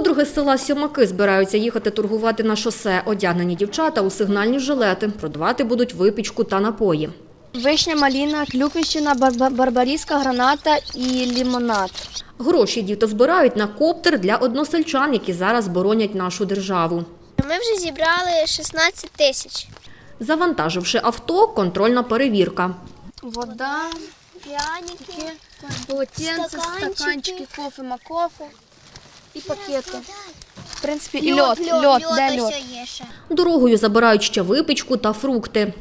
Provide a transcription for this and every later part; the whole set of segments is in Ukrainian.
Подруги з села Сьомаки збираються їхати торгувати на шосе. Одягнені дівчата у сигнальні жилети. Продавати будуть випічку та напої. Вишня, маліна, клюквищина, бар- барбаріска, граната і лімонад. Гроші діти збирають на коптер для односельчан, які зараз боронять нашу державу. Ми вже зібрали 16 тисяч. Завантаживши авто, контрольна перевірка. Вода, Пряники, полотенце, Стаканчики. стаканчики, кофе, макофе і пакети. В принципі, і льод, льод, льод, де є ще. Дорогою забирають ще випічку та фрукти.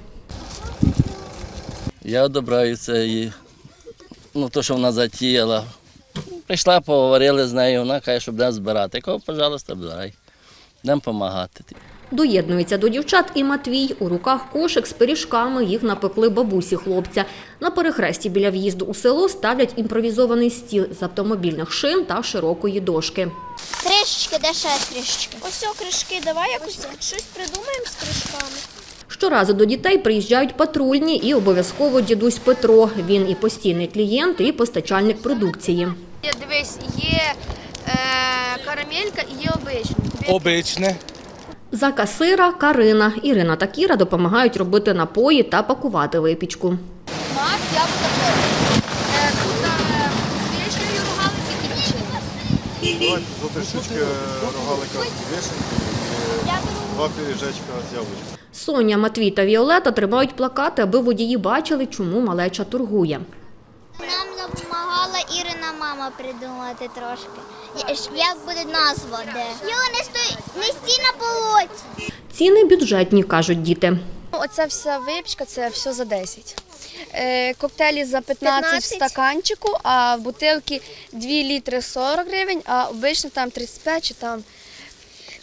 Я одобраю це її. Ну, то, що вона затіяла. Прийшла, поговорили з нею, вона каже, що буде збирати. Кого, пожалуйста, збирай. Будемо допомагати. Доєднується до дівчат і Матвій. У руках кошик з пиріжками їх напекли бабусі хлопця. На перехресті біля в'їзду у село ставлять імпровізований стіл з автомобільних шин та широкої дошки. Кришечки, де ще кришечки? Ось о, кришки, давай якось щось придумаємо з кришками. Щоразу до дітей приїжджають патрульні і обов'язково дідусь Петро. Він і постійний клієнт, і постачальник продукції. Дивись, є е, карамелька і є обична. Обичне. За касира Карина, Ірина та Кіра допомагають робити напої та пакувати випічку. Мак, яблука, чорний. Е, тут е, вишнею рогалики і печення. Давайте за трішечки рогалика вишеньки і два пиріжечка з яблучком. Соня, Матвій та Віолета тримають плакати, аби водії бачили, чому малеча торгує. Нам Ірина мама придумати трошки. Як буде назва де? Йо, не стой, не стій на полоці. Ціни бюджетні, кажуть діти. Оця вся випічка це все за 10. Е, коктейлі за 15, 15? в стаканчику, а в бутилки 2 літри 40 гривень, а обично там 35 чи там.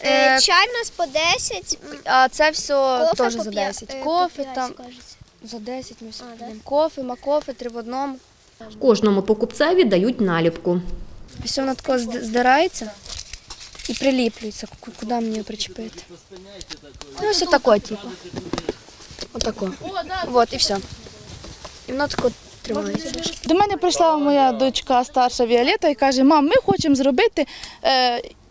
Е, Чай у нас по 10. а це все теж за п'я- 10. е, Кофе там за 10 ми все А, да? Кофе, макофе, три в одному. Кожному покупцеві дають наліпку. Все воно тако здирається і приліплюється. Куди мені його причепити? Ну, ось отако, типу. Отако. От і все. І воно тако тримається. До мене прийшла моя дочка старша Віолета і каже: мам, ми хочемо зробити.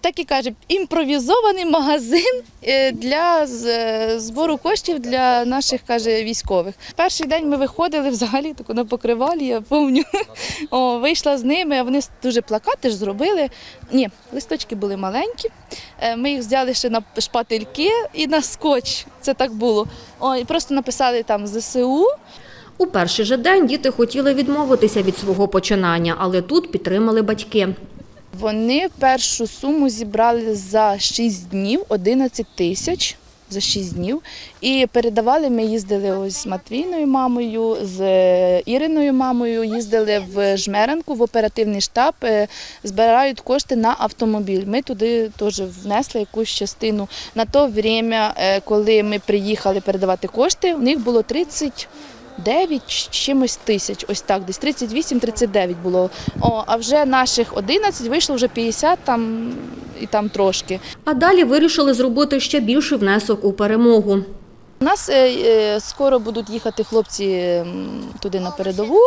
Так і каже, імпровізований магазин е, для е, збору коштів для наших каже військових. Перший день ми виходили взагалі тако на покривалі, я пам'ятаю. Вийшла з ними, вони дуже плакати ж зробили. Ні, листочки були маленькі. Е, Ми їх взяли ще на шпательки і на скотч. Це так було. О, і просто написали там ЗСУ. У перший же день діти хотіли відмовитися від свого починання, але тут підтримали батьки. Вони першу суму зібрали за 6 днів 11 тисяч за 6 днів. І передавали, ми їздили ось з Матвійною мамою, з е, Іриною мамою, їздили в Жмеренку в оперативний штаб, е, збирають кошти на автомобіль. Ми туди теж внесли якусь частину. На то время, е, коли ми приїхали передавати кошти, у них було 30 9 чимось тисяч, ось так, десь 38-39 було. О, а вже наших 11 вийшло вже 50 там і там трошки. А далі вирішили зробити ще більший внесок у перемогу. У нас е, е, скоро будуть їхати хлопці туди на передову,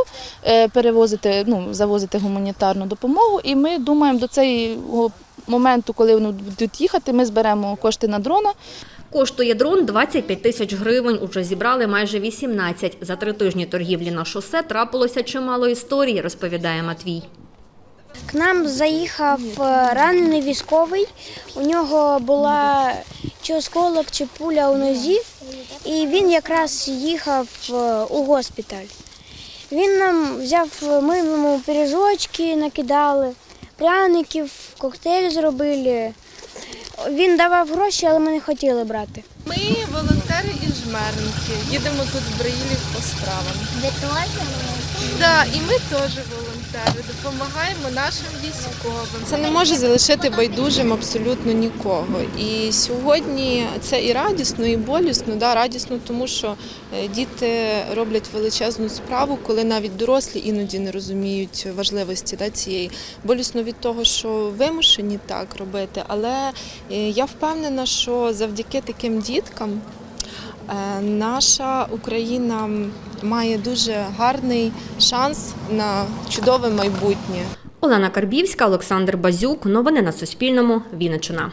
е, перевозити, ну, завозити гуманітарну допомогу. І ми думаємо, до цього моменту, коли вони будуть їхати, ми зберемо кошти на дрона. Коштує дрон 25 тисяч гривень. Уже зібрали майже 18. За три тижні торгівлі на шосе трапилося чимало історій, розповідає Матвій. К нам заїхав е, ранений військовий. У нього була чи осколок, чи пуля у нозі, і він якраз їхав е, у госпіталь. Він нам взяв, ми йому пиріжочки накидали, пряників, коктейль зробили. Він давав гроші, але ми не хотіли брати. Ми волонтери інжмерники. Їдемо тут в Браїлів по справам. Ви теж? Да, і ми теж волонтери, допомагаємо нашим військовим. Це не може залишити байдужим абсолютно нікого. І сьогодні це і радісно, і болісно. Да, радісно, тому що е, діти роблять величезну справу, коли навіть дорослі іноді не розуміють важливості да, цієї. Болісно від того, що вимушені так робити, але е, я впевнена, що завдяки таким діткам. Е, Наша Україна має дуже гарний шанс на чудове майбутнє. Олена Карбівська, Олександр Базюк. Новини на Суспільному. Вінниччина.